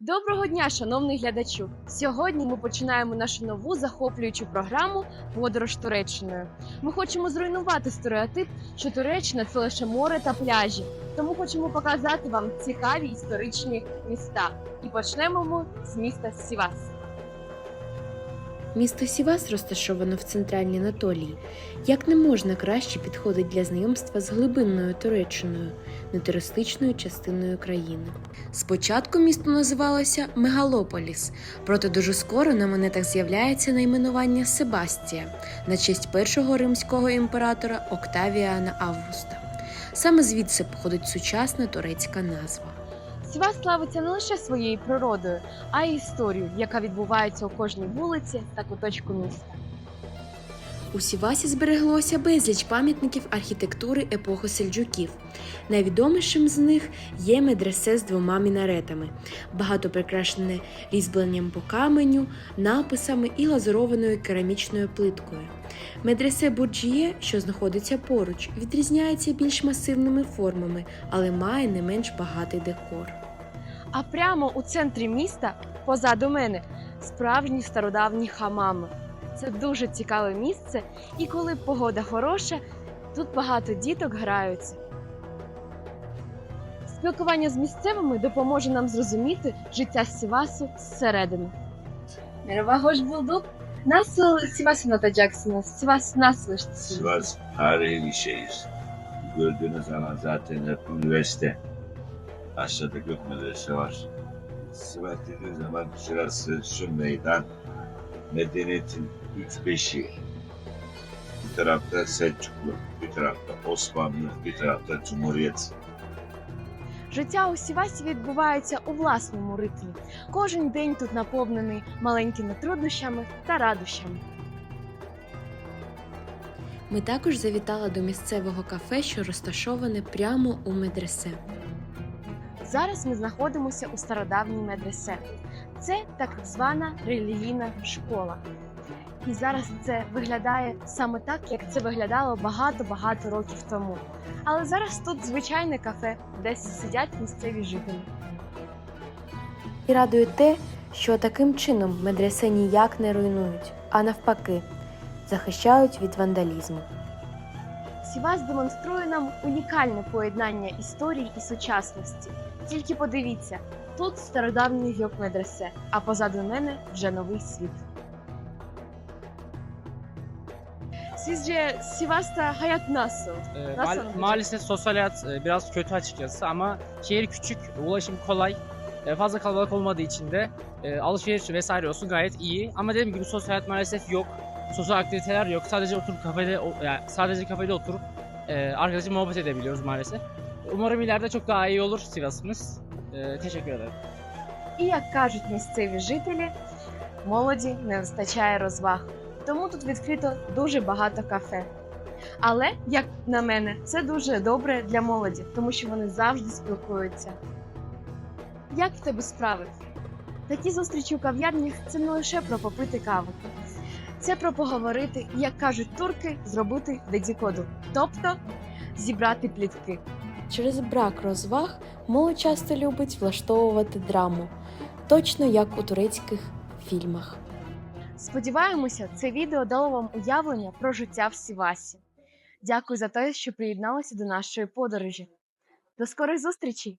Доброго дня, шановний глядачу! Сьогодні ми починаємо нашу нову захоплюючу програму Подорож Туреччиною. Ми хочемо зруйнувати стереотип, що Туреччина це лише море та пляжі. Тому хочемо показати вам цікаві історичні міста. І почнемо ми з міста Сівас. Місто Сівас розташовано в центральній Анатолії. Як не можна краще підходить для знайомства з глибинною Туреччиною, нетуристичною частиною країни. Спочатку місто називалося Мегалополіс, проте дуже скоро на монетах з'являється найменування Себастія на честь першого римського імператора Октавіана Августа. Саме звідси походить сучасна турецька назва. Сівас славиться не лише своєю природою, а й історією, яка відбувається у кожній вулиці та куточку міста. У Сівасі збереглося безліч пам'ятників архітектури епохи сельджуків. Найвідомішим з них є медресе з двома мінаретами, багато прикрашене різьбленням по каменю, написами і глазурованою керамічною плиткою. Медресе Бурджіє, що знаходиться поруч, відрізняється більш масивними формами, але має не менш багатий декор. А прямо у центрі міста, позаду мене, справжні стародавні хамами. Це дуже цікаве місце, і коли погода хороша, тут багато діток граються. Спілкування з місцевими допоможе нам зрозуміти життя Сівасу zserredini. Merhaba, hoş bulduk. Nasıl Sivas'ı anlatacaksınız? Sivas nasıl? Sivas tarihi bir şehir. Gördüğünüz zaman zaten hep üniversite. Aşağıda Gök Medrese var. Sivas dediğiniz zaman şurası şu meydan. Medeniyetin üç beşi. Bir tarafta Selçuklu, bir tarafta Osmanlı, bir tarafta Cumhuriyet. Життя у Сівасі відбувається у власному ритмі. Кожен день тут наповнений маленькими труднощами та радощами. Ми також завітали до місцевого кафе, що розташоване прямо у медресе. Зараз ми знаходимося у стародавній медресе. Це так звана релігійна школа. І зараз це виглядає саме так, як це виглядало багато-багато років тому. Але зараз тут звичайне кафе, де сидять місцеві жителі. І радує те, що таким чином медресе ніяк не руйнують, а навпаки, захищають від вандалізму. Сівас демонструє нам унікальне поєднання історії і сучасності. Тільки подивіться, тут стародавній гьок медресе, а позаду мене вже новий світ. Sizce Sivas'ta hayat nasıl? Ee, Nasıl maal- anlatacak? maalesef sosyal hayat e, biraz kötü açıkçası ama şehir küçük, ulaşım kolay, e, fazla kalabalık olmadığı için de e, alışveriş vesaire olsun gayet iyi. Ama dediğim gibi sosyal hayat maalesef yok. Sosyal aktiviteler yok. Sadece oturup kafede, yani sadece kafede oturup e, arkadaşla muhabbet edebiliyoruz maalesef. Umarım ileride çok daha iyi olur Sivas'ımız. E, teşekkür ederim. І як кажуть місцеві жителі, молоді не вистачає розваг. Тому тут відкрито дуже багато кафе. Але, як на мене, це дуже добре для молоді, тому що вони завжди спілкуються. Як в тебе справи? Такі зустрічі у кав'ярнях це не лише про попити каву. Це про поговорити, як кажуть турки, зробити дедікоду, тобто зібрати плітки. Через брак розваг молодь часто любить влаштовувати драму, точно як у турецьких фільмах. Сподіваємося, це відео дало вам уявлення про життя в Сівасі. Дякую за те, що приєдналися до нашої подорожі. До скорих зустрічей!